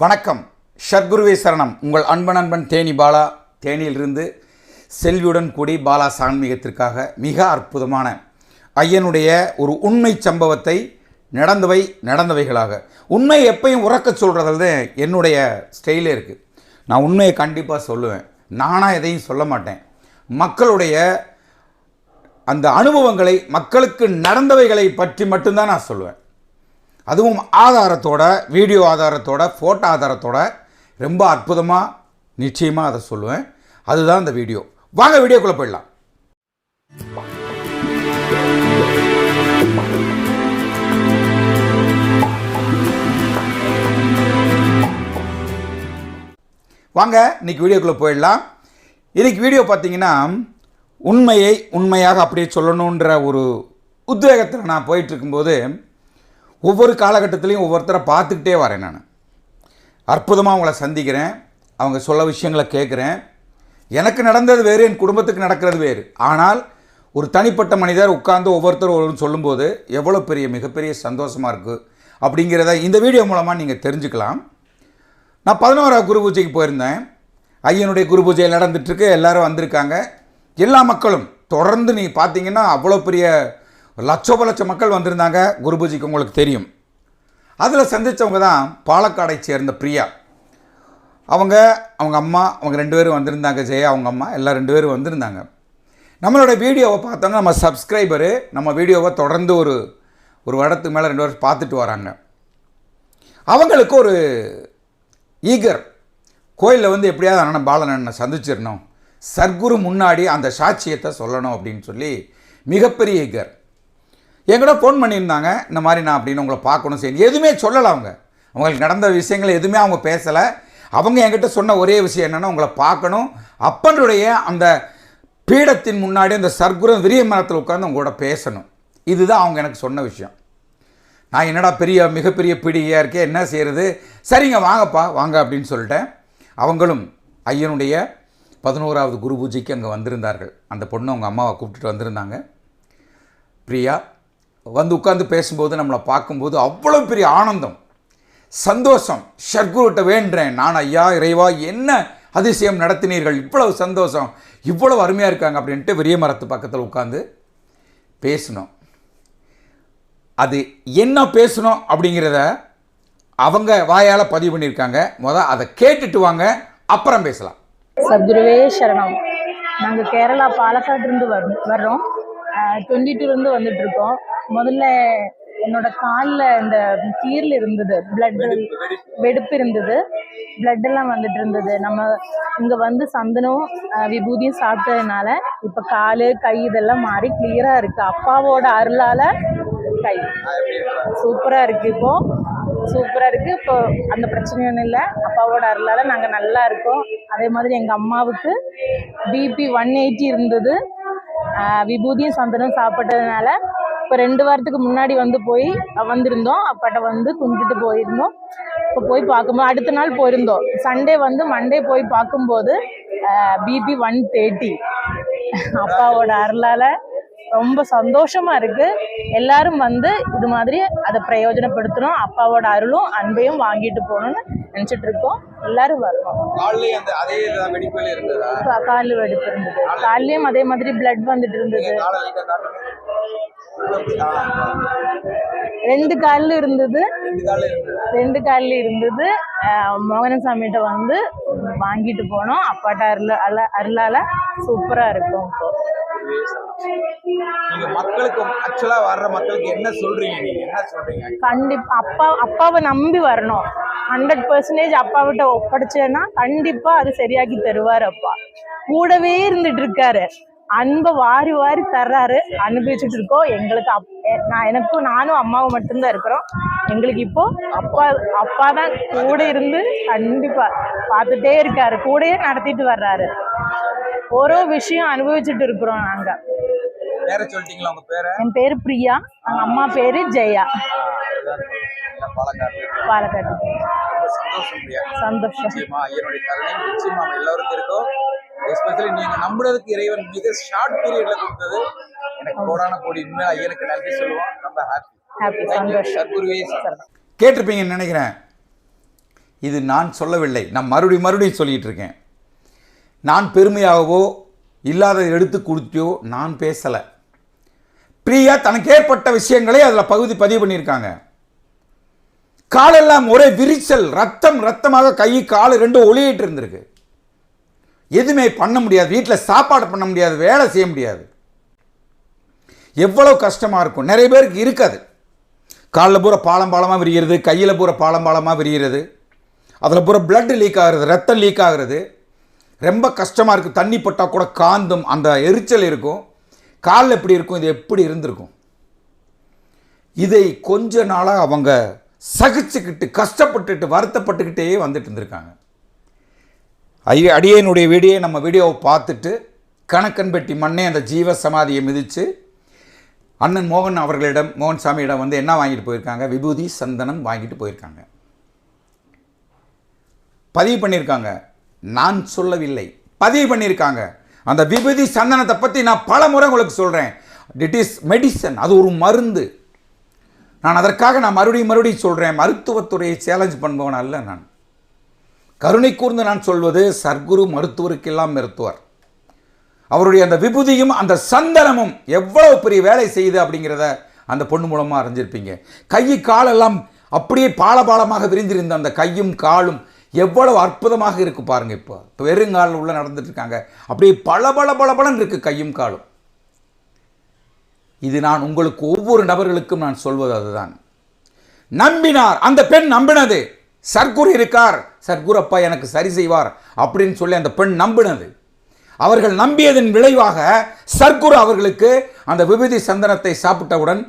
வணக்கம். ஷர்குருவே சரணம். உங்கள் அன்பன் அன்பன் தேனி பாலா தேனியிலிருந்து செல்வியுடன் கூடி பாலா சான்மீகத்திற்காக மிக அற்புதமான ஐயனுடைய ஒரு உண்மை சம்பவத்தை நடந்தவை நடந்தவைகளாக. உண்மை எப்பையும் உறக்க சொல்கிறதுல என்னுடைய ஸ்டைலே இருக்குது நான் உண்மையை கண்டிப்பாக சொல்லுவேன். நானாக எதையும் சொல்ல மாட்டேன். மக்களுடைய அந்த அனுபவங்களை மக்களுக்கு நடந்தவைகளை பற்றி மட்டும்தான் நான் சொல்லுவேன். அதுவும் ஆதாரத்தோட வீடியோ ஆதாரத்தோட ஃபோட்டோ ஆதாரத்தோட ரொம்ப அற்புதமாக நிச்சயமாக அதை சொல்லுவேன். அதுதான் இந்த வீடியோ. வாங்க வீடியோக்குள்ளே போயிடலாம். வாங்க இன்னைக்கு வீடியோக்குள்ளே போயிடலாம். இன்றைக்கி வீடியோ பார்த்தீங்கன்னா உண்மையை உண்மையாக அப்படியே சொல்லணுன்ற ஒரு உத்வேகத்தில் நான் போயிட்டுருக்கும்போது ஒவ்வொரு காலகட்டத்திலையும் ஒவ்வொருத்தரை பார்த்துக்கிட்டே வரேன் நான். அற்புதமாக அவங்கள சந்திக்கிறேன். அவங்க சொல்ல விஷயங்களை கேட்குறேன். எனக்கு நடந்தது வேறு என் குடும்பத்துக்கு நடக்கிறது வேறு. ஆனால் ஒரு தனிப்பட்ட மனிதர் உட்கார்ந்து ஒவ்வொருத்தரும் ஒரு சொல்லும்போது எவ்வளோ பெரிய மிகப்பெரிய சந்தோஷமாக இருக்குது அப்படிங்கிறத இந்த வீடியோ மூலமாக நீங்கள் தெரிஞ்சுக்கலாம். நான் பதினோராவது குரு பூஜைக்கு போயிருந்தேன். ஐயனுடைய குரு பூஜை நடந்துட்டுருக்கு எல்லாரும் வந்திருக்காங்க. எல்லா மக்களும் தொடர்ந்து நீ பார்த்தீங்கன்னா அவ்வளோ பெரிய லட்சோப லட்சம் மக்கள் வந்திருந்தாங்க. குரு பூஜைக்கு உங்களுக்கு தெரியும். அதில் சந்தித்தவங்க தான் பாலக்காடை சேர்ந்த பிரியா. அவங்க அவங்க அம்மா அவங்க ரெண்டு பேரும் வந்திருந்தாங்க ஜெயா அவங்க அம்மா எல்லாம் ரெண்டு பேரும் வந்திருந்தாங்க. நம்மளோட வீடியோவை பார்த்தோன்னா நம்ம சப்ஸ்கிரைபரு நம்ம வீடியோவை தொடர்ந்து ஒரு ஒரு வருடத்துக்கு மேலே ரெண்டு வருஷம் பார்த்துட்டு வராங்க. அவங்களுக்கு ஒரு ஈகர். கோயிலில் வந்து எப்படியாவது அண்ணன் பாலனண்ணனை சந்திச்சிடணும். சர்க்குரு முன்னாடி அந்த சாட்சியத்தை சொல்லணும் அப்படின்னு சொல்லி மிகப்பெரிய ஈகர். என்கிட்ட ஃபோன் பண்ணியிருந்தாங்க. இந்த மாதிரி நான் அப்படின்னு உங்களை பார்க்கணும் சரி எதுவுமே சொல்லலை அவங்க. அவங்களுக்கு நடந்த விஷயங்கள் எதுவுமே அவங்க பேசலை. அவங்க என்கிட்ட சொன்ன ஒரே விஷயம் என்னென்னா உங்களை பார்க்கணும். அப்பனுடைய அந்த பீடத்தின் முன்னாடி அந்த சர்க்குரம் விரிய மரத்தில் உட்காந்து உங்களோட பேசணும். இதுதான் அவங்க எனக்கு சொன்ன விஷயம். நான் என்னடா பெரிய மிகப்பெரிய பிடியாக இருக்கே என்ன செய்கிறது சரிங்க வாங்கப்பா வாங்க அப்படின்னு சொல்லிட்டேன். அவங்களும் ஐயனுடைய பதினோராவது குரு பூஜைக்கு அங்கே வந்திருந்தார்கள். அந்த பொண்ணு அவங்க அம்மாவை கூப்பிட்டுட்டு வந்திருந்தாங்க. பிரியா வந்து உட்காந்து பேசும்போது நம்மளை பார்க்கும்போது அவ்வளோ பெரிய ஆனந்தம் சந்தோஷம். ஷர்குருட்ட வேண்டேன் நான் ஐயா இறைவா என்ன அதிசயம் நடத்தினீர்கள்? இவ்வளவு சந்தோஷம் இவ்வளவு அருமையாக இருக்காங்க அப்படின்ட்டு பெரிய மரத்து பக்கத்தில் உட்காந்து பேசணும். அது என்ன பேசணும் அப்படிங்கிறத அவங்க வாயால் பதிவு பண்ணியிருக்காங்க. முத அதை கேட்டுட்டு வாங்க அப்புறம் பேசலாம். சத்குருவே சரணம். நாங்கள் கேரளா பாலக்காட்டிலிருந்து வரோம் வர்றோம் டுவெண்ட்டி டூலேருந்து வந்துட்டு இருக்கோம். முதல்ல என்னோட காலில் இந்த கீரில் இருந்தது. பிளட் வெடிப்பு இருந்தது. Blood எல்லாம் வந்துட்டு இருந்தது. நம்ம இங்கே வந்து சந்தனம் விபூதியும் சாப்பிட்டதுனால இப்போ கால் கை இதெல்லாம் மாறி கிளியராக இருக்குது அப்பாவோட அருளால் கை. சூப்பராக இருக்குது இப்போ. சூப்பராக இருக்குது இப்போ அந்த பிரச்சனை ஒன்றும் இல்லை. அப்பாவோட அருளால் நாங்கள் நல்லா இருக்கோம். அதே மாதிரி எங்கள் அம்மாவுக்கு பிபி ஒன் எயிட்டி இருந்தது. விபூதியும் சந்தனம் சாப்பிட்டதுனால இப்போ ரெண்டு வாரத்துக்கு முன்னாடி வந்து போய் வந்திருந்தோம். அப்பாட்ட வந்து கும்பிட்டுட்டு போயிருந்தோம். இப்போ போய் பார்க்கும்போது அடுத்த நாள் போயிருந்தோம். சண்டே வந்து மண்டே போய் பார்க்கும்போது பிபி ஒன் தேர்ட்டி அப்பாவோட அருளால் ரொம்ப சந்தோஷமா இருக்கு. எல்லாரும் வந்து இது மாதிரி அதை பிரயோஜனப்படுத்தணும். அப்பாவோட அருளும் அன்பையும் வாங்கிட்டு போகணும்னு நினைச்சிட்டு இருக்கோம் எல்லாரும் வரணும் காலையிலே அந்த அதே வெடிப்பில் இருந்ததா? கா- கால் வெடிப்பு இருந்தது. கால்லயும் அதே மாதிரி பிளட் வந்துட்டு இருந்தது. ரெண்டு கால்ல இருந்தது. ரெண்டு கால்ல இருந்தது. மோகனசாமிகிட்ட வந்து வாங்கிட்டு போனோம். அப்பாட்ட அருள அருள- அருளால சூப்பரா இருக்கும். இப்போ நீங்க மக்களுக்கு ஆக்சுவலா வர்ற மக்களுக்கு என்ன சொல்றீங்க? நீங்க என்ன சொல்றீங்க? கண்டிப்பா அப்பா அப்பாவை நம்பி வரணும். ஹண்ட்ரட் பர்சன்டேஜ் அப்பாவிட்ட ஒப்படைச்சேன்னா கண்டிப்பா அது சரியாக்கி தருவார் அப்பா. கூடவே இருந்துட்டு இருக்காரு. அன்பை வாரி வாரி தர்றாரு. அனுபவிச்சுட்டு இருக்கோம். எங்களுக்கு அப் நான் எனக்கும் நானும் அம்மாவும் மட்டும்தான் இருக்கிறோம். எங்களுக்கு இப்போ அப்பா அப்பா தான் கூட இருந்து கண்டிப்பா பார்த்துட்டே இருக்காரு. கூடயே நடத்திட்டு வர்றாரு. ஒரு விஷயம் அனுபவிச்சுட்டு இருக்கிறோம் நாங்க. பேரை என் பேரு பிரியா. எங்க அம்மா பேரு ஜெயா. பாலக்காடு சந்தோஷம். நிச்சயமா ஐயனுடைய கருணை நிச்சயமா நம்ம எல்லாருக்கும் இருக்கும். எஸ்பெஷலி நீங்க நம்புறதுக்கு இறைவன் மிக ஷார்ட் பீரியட்ல கொடுத்தது. எனக்கு கோடான கோடி உண்மையா ஐயனுக்கு நன்றி சொல்லுவோம். ரொம்ப ஹாப்பி ஹாப்பி சந்தோஷம். கேட்டிருப்பீங்கன்னு நினைக்கிறேன். இது நான் சொல்லவில்லை. நான் மறுபடியும் மறுபடியும் சொல்லிட்டு இருக்கேன். நான் பெருமையாகவோ இல்லாததை எடுத்து கொடுத்தியோ நான் பேசலை. பிரியா தனக்கு ஏற்பட்ட விஷயங்களை அதில் பகுதி பதிவு பண்ணியிருக்காங்க. காலெல்லாம் ஒரே விரிச்சல் ரத்தம் ரத்தமாக கை கால் ரெண்டும் ஒளியிட்டு இருந்திருக்கு. எதுவுமே பண்ண முடியாது. வீட்டில் சாப்பாடு பண்ண முடியாது வேலை செய்ய முடியாது. எவ்வளோ கஷ்டமாக இருக்கும். நிறைய பேருக்கு இருக்காது. காலில் பூரா பாலம் பாலமாக விரிகிறது கையில் பூரா பாலம் பாலமாக விரிகிறது அதில் பூரா blood லீக் ஆகுறது ரத்தம் லீக் ஆகிறது. ரொம்ப கஷ்டமாக இருக்குது தண்ணி பட்டால் கூட காந்தும் அந்த எரிச்சல் இருக்கும். காலில் எப்படி இருக்கும்? இது எப்படி இருந்திருக்கும்? இதை கொஞ்ச நாளாக அவங்க சகிச்சுக்கிட்டு கஷ்டப்பட்டுட்டு வருத்தப்பட்டுக்கிட்டே வந்துட்டு இருந்திருக்காங்க. ஐய அடியனுடைய வீடியோ நம்ம வீடியோவை பார்த்துட்டு கணக்கன்பெட்டி மண்ணே அந்த ஜீவ சமாதியை மிதித்து அண்ணன் மோகன் அவர்களிடம் மோகன் சாமியிடம் வந்து என்ன வாங்கிட்டு போயிருக்காங்க? விபூதி சந்தனம் வாங்கிட்டு போயிருக்காங்க. பதிவு பண்ணியிருக்காங்க. நான் சொல்லவில்லை. பதிவு பண்ணியிருக்காங்க. அந்த விபூதி சந்தனத்தை பற்றி நான் பல முறை உங்களுக்கு சொல்கிறேன் இட் இஸ் மெடிசன் அது ஒரு மருந்து. நான் அதற்காக நான் மறுபடியும் மறுபடியும் சொல்கிறேன் மருத்துவத்துறையை சேலஞ்ச் பண்ணுபவன் அல்ல நான். கருணை கூர்ந்து நான் சொல்வது சர்க்குரு மருத்துவருக்கெல்லாம் மருத்துவர். அவருடைய அந்த விபூதியும் அந்த சந்தனமும் எவ்வளவு பெரிய வேலை செய்யுது அப்படிங்கிறத அந்த பொண்ணு மூலமாக அறிஞ்சிருப்பீங்க. கை காலெல்லாம் அப்படியே பாலபாலமாக விரிந்திருந்த அந்த கையும் காலும் எவ்வளவு அற்புதமாக இருக்கு பாருங்க இப்போ. இப்போ வெறுங்காலில் உள்ள நடந்துட்டு இருக்காங்க. அப்படியே பல பல பல பலன் இருக்கு கையும் காலும். இது நான் உங்களுக்கு ஒவ்வொரு நபர்களுக்கும் நான் சொல்வது அதுதான். நம்பினார் அந்த பெண் நம்பினது. சர்க்குரு இருக்கார் சர்க்குரு அப்பா எனக்கு சரி செய்வார் அப்படின்னு சொல்லி அந்த பெண் நம்பினது. அவர்கள் நம்பியதன் விளைவாக சர்க்குரு அவர்களுக்கு அந்த விபூதி சந்தனத்தை சாப்பிட்டவுடன்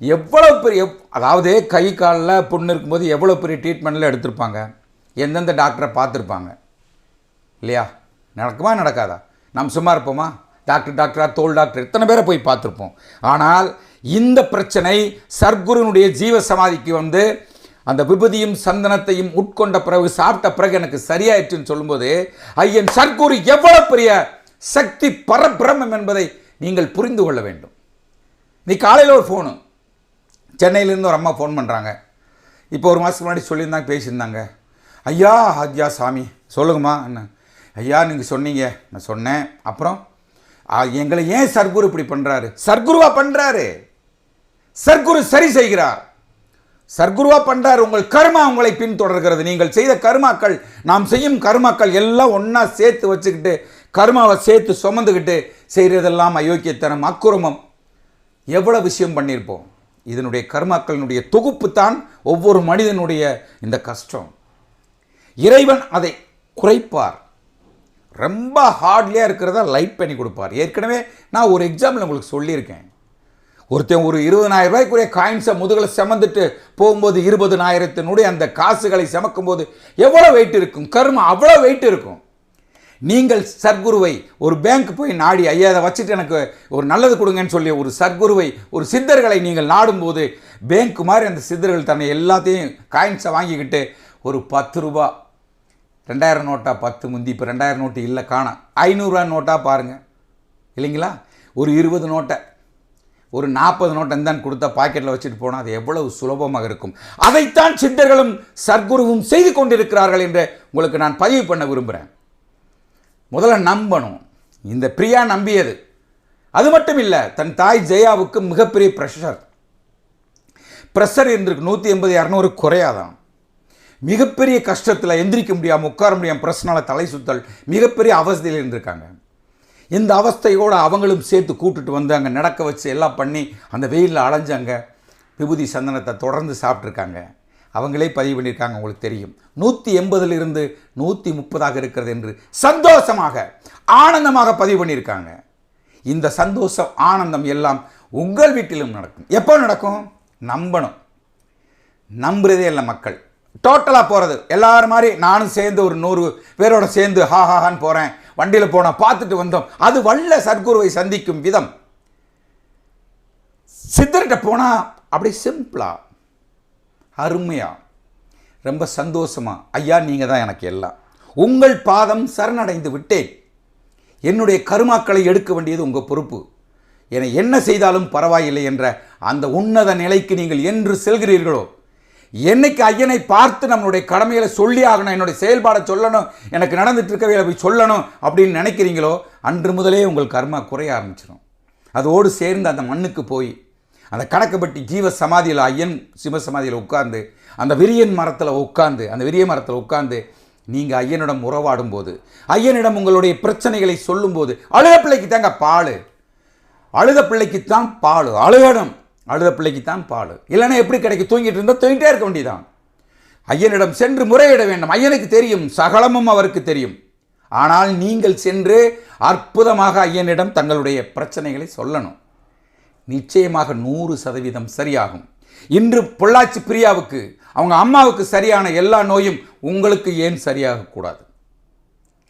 எவ்வளவு பெரிய அதாவது கை காலில் புண்ணு இருக்கும்போது எவ்வளோ பெரிய ட்ரீட்மெண்ட்டில் எடுத்திருப்பாங்க? எந்தெந்த டாக்டரை பார்த்துருப்பாங்க? இல்லையா? நடக்குமா நடக்காதா? நாம் சும்மா இருப்போமா? டாக்டர் டாக்டராக தோல் டாக்டர் இத்தனை பேரை போய் பார்த்துருப்போம். ஆனால் இந்த பிரச்சனை சர்க்குருனுடைய ஜீவ சமாதிக்கு வந்து அந்த விபதியும் சந்தனத்தையும் உட்கொண்ட பிறகு சாப்பிட்ட பிறகு எனக்கு சரியாயிற்றுன்னு சொல்லும்போது ஐயன் சர்க்குரு எவ்வளவு பெரிய சக்தி பரபிரமம் என்பதை நீங்கள் புரிந்து கொள்ள வேண்டும். நீ காலையில் ஒரு ஃபோனு சென்னையிலேருந்து ஒரு அம்மா ஃபோன் பண்ணுறாங்க இப்போ ஒரு மாதத்துக்கு முன்னாடி சொல்லியிருந்தாங்க பேசியிருந்தாங்க. ஐயா ஆத்யா சாமி சொல்லுங்கம்மா என்ன ஐயா நீங்கள் சொன்னீங்க. நான் சொன்னேன். அப்புறம்? எங்களை ஏன் சர்க்குரு இப்படி பண்ணுறாரு சர்க்குருவா பண்ணுறாரு சர்க்குரு சரி செய்கிறார். சர்க்குருவா பண்றார். உங்கள் கர்மா உங்களை பின்தொடர்கிறது. நீங்கள் செய்த கர்மாக்கள் நாம் செய்யும் கர்மாக்கள் எல்லாம் ஒன்றா சேர்த்து வச்சுக்கிட்டு கர்மாவை சேர்த்து சுமந்துக்கிட்டு செய்கிறதெல்லாம் அயோக்கியத்தனம் அக்குரமம். எவ்வளோ விஷயம் பண்ணியிருப்போம்? இதனுடைய கர்மாக்களினுடைய தொகுப்பு தான் ஒவ்வொரு மனிதனுடைய இந்த கஷ்டம். இறைவன் அதை குறைப்பார். ரொம்ப ஹார்ட்லியாக இருக்கிறத லைட் பண்ணி கொடுப்பார். ஏற்கனவே நான் ஒரு எக்ஸாம்பிள் உங்களுக்கு சொல்லியிருக்கேன். ஒருத்தன் ஒரு இருபதனாயிரம் ரூபாய்க்குரிய காயின்ஸை முதுகில் செமந்துட்டு போகும்போது இருபதனாயிரத்தினுடைய அந்த காசுகளை செமக்கும்போது எவ்வளோ வெயிட் இருக்கும்? கர்மா அவ்வளோ வெயிட் இருக்கும். நீங்கள் சர்க்குருவை ஒரு பேங்க் போய் நாடி ஐயா அதை வச்சுட்டு எனக்கு ஒரு நல்லது கொடுங்கன்னு சொல்லி ஒரு சர்க்குருவை ஒரு சித்தர்களை நீங்கள் நாடும்போது பேங்க் மாதிரி அந்த சித்தர்கள் தன்னை எல்லாத்தையும் காயின்ஸை வாங்கிக்கிட்டு ஒரு பத்து ரூபா ரெண்டாயிரம் நோட்டா பத்து முந்தி இப்போ ரெண்டாயிரம் நோட்டு இல்லை காணோம் ஐநூறுரூவா நோட்டாக பாருங்கள் இல்லைங்களா? ஒரு இருபது நோட்டை ஒரு நாற்பது நோட்டை தான் கொடுத்தா பாக்கெட்டில் வச்சுட்டு போனால் அது எவ்வளவு சுலபமாக இருக்கும். அதைத்தான் சித்தர்களும் சர்க்குருவும் செய்து கொண்டிருக்கிறார்கள் என்று உங்களுக்கு நான் பதிவு பண்ண விரும்புகிறேன் முதல்ல நம்பணும். இந்த பிரியா நம்பியது. அது மட்டும் இல்லை தன் தாய் ஜெயாவுக்கு மிகப்பெரிய ப்ரெஷர் ப்ரெஷர் இருந்திருக்கு நூற்றி எண்பது இரநூறு குறையாதான். மிகப்பெரிய கஷ்டத்தில் எந்திரிக்க முடியாமல் உட்கார முடியாமல் பிரச்சனால் தலை சுத்தல் மிகப்பெரிய அவஸ்தையில் இருந்திருக்காங்க. இந்த அவஸ்தையோடு அவங்களும் சேர்த்து கூட்டுட்டு வந்து அங்கே நடக்க வச்சு எல்லாம் பண்ணி அந்த வெயிலில் அலைஞ்சாங்க. விபூதி சந்தனத்தை தொடர்ந்து சாப்பிட்ருக்காங்க அவங்களே பதிவு பண்ணியிருக்காங்க உங்களுக்கு தெரியும். நூற்றி எண்பதிலிருந்து நூற்றி முப்பதாக இருக்கிறது என்று சந்தோஷமாக ஆனந்தமாக பதிவு பண்ணியிருக்காங்க. இந்த சந்தோஷம் ஆனந்தம் எல்லாம் உங்கள் வீட்டிலும் நடக்கும். எப்போ நடக்கும்? நம்பணும். நம்புறதே இல்லை மக்கள். டோட்டலாக போகிறது எல்லாரும் மாதிரி நானும் சேர்ந்து ஒரு நூறு பேரோட சேர்ந்து ஹா ஹாஹான்னு போகிறேன் வண்டியில் போனால் பார்த்துட்டு வந்தோம். அது வல்ல சத்குருவை சந்திக்கும் விதம். சித்தர்கிட்ட போனால் அப்படி சிம்பிளாக அருமையாக ரொம்ப சந்தோஷமா ஐயா நீங்கள் தான் எனக்கு எல்லாம். உங்கள் பாதம் சரணடைந்து விட்டேன். என்னுடைய கருமாக்களை எடுக்க வேண்டியது உங்கள் பொறுப்பு. என என்ன செய்தாலும் பரவாயில்லை என்ற அந்த உன்னத நிலைக்கு நீங்கள் என்று செல்கிறீர்களோ? என்னைக்கு ஐயனை பார்த்து நம்மளுடைய கடமைகளை சொல்லி ஆகணும் என்னுடைய செயல்பாடை சொல்லணும் எனக்கு நடந்துட்டு இருக்கவே போய் சொல்லணும் அப்படின்னு நினைக்கிறீங்களோ அன்று முதலே உங்கள் கர்மா குறைய ஆரம்பிச்சிடும் அதோடு சேர்ந்து அந்த மண்ணுக்கு போய் அந்த கணக்கப்பட்டி ஜீவ சமாதியில் ஐயன் சிவ சமாதியில் உட்கார்ந்து அந்த விரியன் மரத்தில் உட்கார்ந்து அந்த விரிய மரத்தில் உட்கார்ந்து நீங்கள் ஐயனிடம் உறவாடும் போது ஐயனிடம் உங்களுடைய பிரச்சனைகளை சொல்லும்போது அழுத பிள்ளைக்கு தாங்க பால். அழுத பிள்ளைக்குத்தான் பால். அழுகணும். அழுத பிள்ளைக்குத்தான் பால் இல்லைன்னா எப்படி கிடைக்கும் தூங்கிட்டு இருந்தால் தூங்கிட்டே இருக்க வேண்டியதான் ஐயனிடம் சென்று முறையிட வேண்டும். ஐயனுக்கு தெரியும். சகலமும் அவருக்கு தெரியும். ஆனால் நீங்கள் சென்று அற்புதமாக ஐயனிடம் தங்களுடைய பிரச்சனைகளை சொல்லணும். நிச்சயமாக நூறு சதவீதம் சரியாகும். இன்று பொள்ளாச்சி பிரியாவுக்கு அவங்க அம்மாவுக்கு சரியான எல்லா நோயும் உங்களுக்கு ஏன் சரியாகக்கூடாது?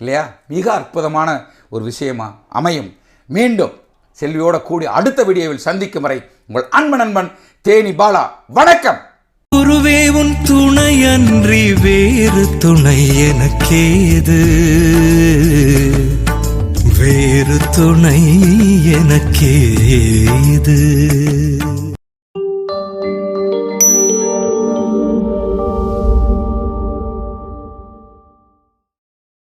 இல்லையா? மிக அற்புதமான ஒரு விஷயமா அமையும். மீண்டும் செல்வியோட கூடி அடுத்த வீடியோவில் சந்திக்கும் வரை உங்கள் அன்பு நண்பன் தேனி பாலா வணக்கம். குருவே உன் துணையன்றி வேறு துணை எனக்கேது? வேறு துணை எனக்கேது?